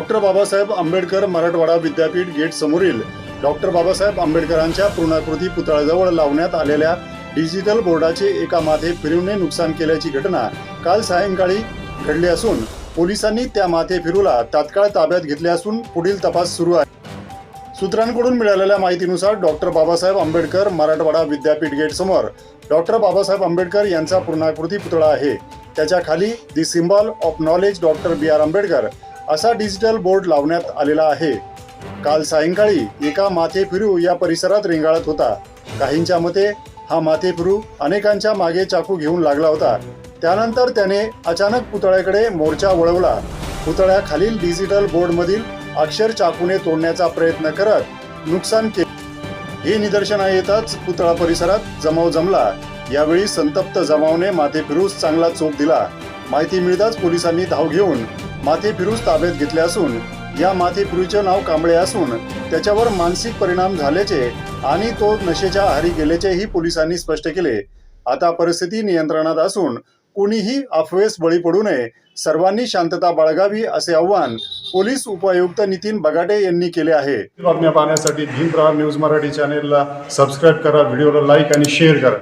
Doctor Babasaheb Ambedkar Marathwada विद्यापीठ gate समोरील doctor Babasaheb आंबेडकरांच्या पूर्णाकृती पुतळ्याजवळ लावण्यात आलेल्या डिजिटल बोर्डाचे एका माथे फिरवूने नुकसान केल्याची घटना काल सायंकाळी घडली असून पोलिसांनी त्या माथे फिरूला तात्काळ ताब्यात घेतले असून पुढील तपास सुरू आहे. सूत्रांकडून मिळालेल्या माहितीनुसार डॉक्टर बाबासाहेब आंबेडकर मराठवाडा विद्यापीठ गेट समोर डॉक्टर बाबासाहेब आंबेडकर यांचा पूर्णाकृती पुतळा आहे. त्याच्याखाली the symbol of knowledge doctor B R Ambedkar असा डिजिटल बोर्ड लावण्यात आलेला आहे. काल सायंकाळी एका माथे फिरू या परिसरात रेंगाळत होता. काहींच्या मते हा माथे फिरू अनेकांच्या मागे चाकू घेऊन लागला होता. त्यानंतर त्याने अचानक पुतळ्याकडे मोर्चा वळवला. पुतळ्याखालील डिजिटल बोर्डमधील अक्षर चाकूने तोडण्याचा प्रयत्न करत नुकसान केले हे निदर्शना येताच पुतळा परिसरात जमाव जमला. यावेळी संतप्त जमावने माथे फिरूस चांगला चोप दिला. माहिती मिळताच पोलिसांनी धाव घेऊन माथे फिरूस ताब्यात घेतले असून या माथे फिरूचे नाव कांबळे असून त्याच्यावर मानसिक परिणाम झाल्याचे आणि तो नशेच्या आहारी गेल्याचेही पोलिसांनी स्पष्ट केले. आता परिस्थिती नियंत्रणात असून कुणीही अफवेस बळी पडू नये सर्वांनी शांतता बाळगावी असे आवाहन पोलीस उपायुक्त नितीन बगाटे यांनी केले आहे. बातम्या पाहण्यासाठी भीम न्यूज मराठी चॅनेलला सबस्क्राईब करा व्हिडिओला लाईक आणि शेअर करा.